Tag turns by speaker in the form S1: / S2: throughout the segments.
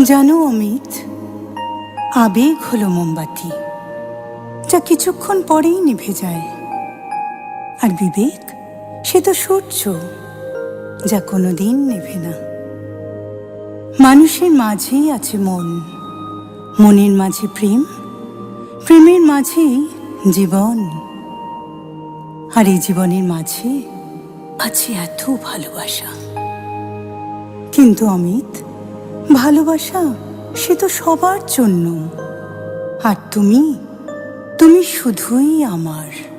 S1: জানো অমিত, আবেগ হলো মোমবাতি, যা কিছুক্ষণ পরেই নিভে যায়। আর বিবেক, সে তো সূর্য, যা কোনোদিন নেভে না। মানুষের মাঝেই আছে মন, মনের মাঝে প্রেম, প্রেমের মাঝেই জীবন। আর এই জীবনের মাঝে আছে এত ভালোবাসা। কিন্তু অমিত ভালোবাসা সে তো সবার জন্য। আর তুমি? তুমি শুধুই আমার।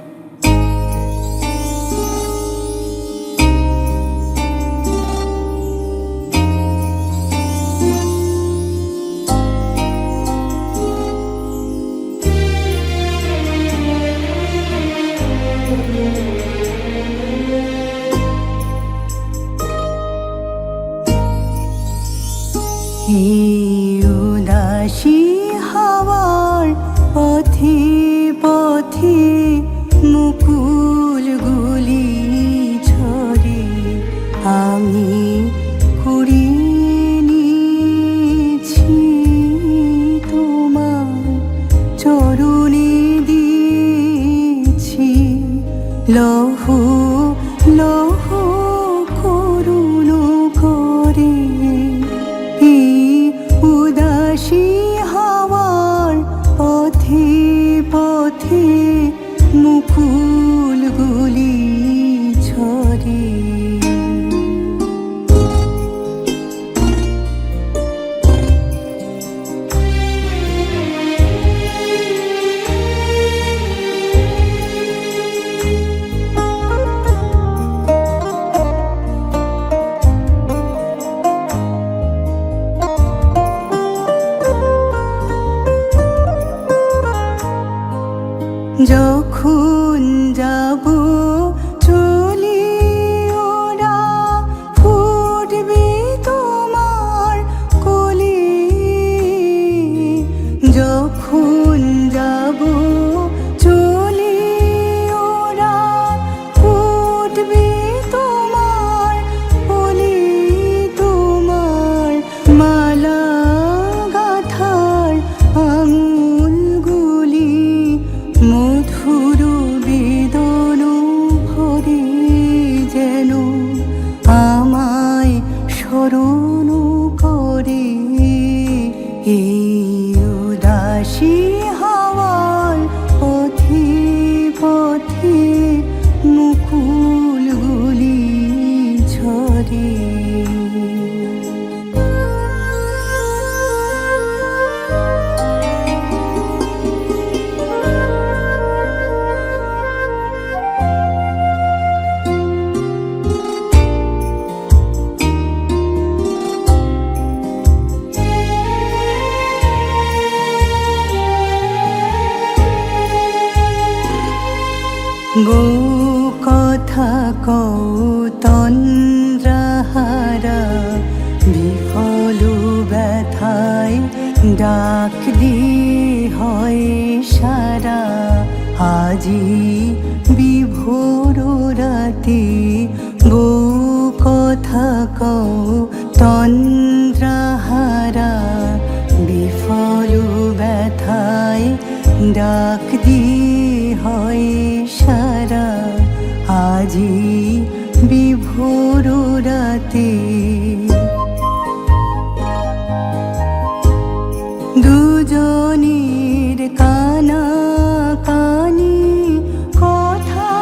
S1: পথে যখন মধুর বেদন ভরে যেন আমায় স্মরণ করে। এই উদাসী বউ কথা কৌতন্দ্রাহারা বিফল ব্যথায় ডাক দিয়ে হয় সারা। আজি বিভোর রাতে বউ কথা কৌ বিভোর রাতে দুজনের কানা কানি কথা।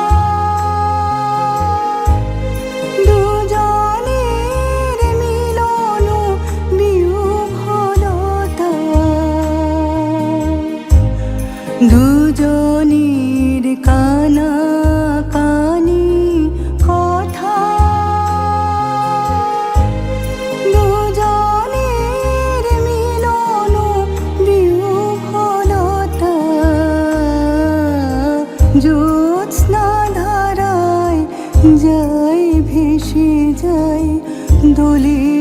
S1: দুজনের মিলন বিহ্বলতা দুজনের যাই ভেসে যায় দোলের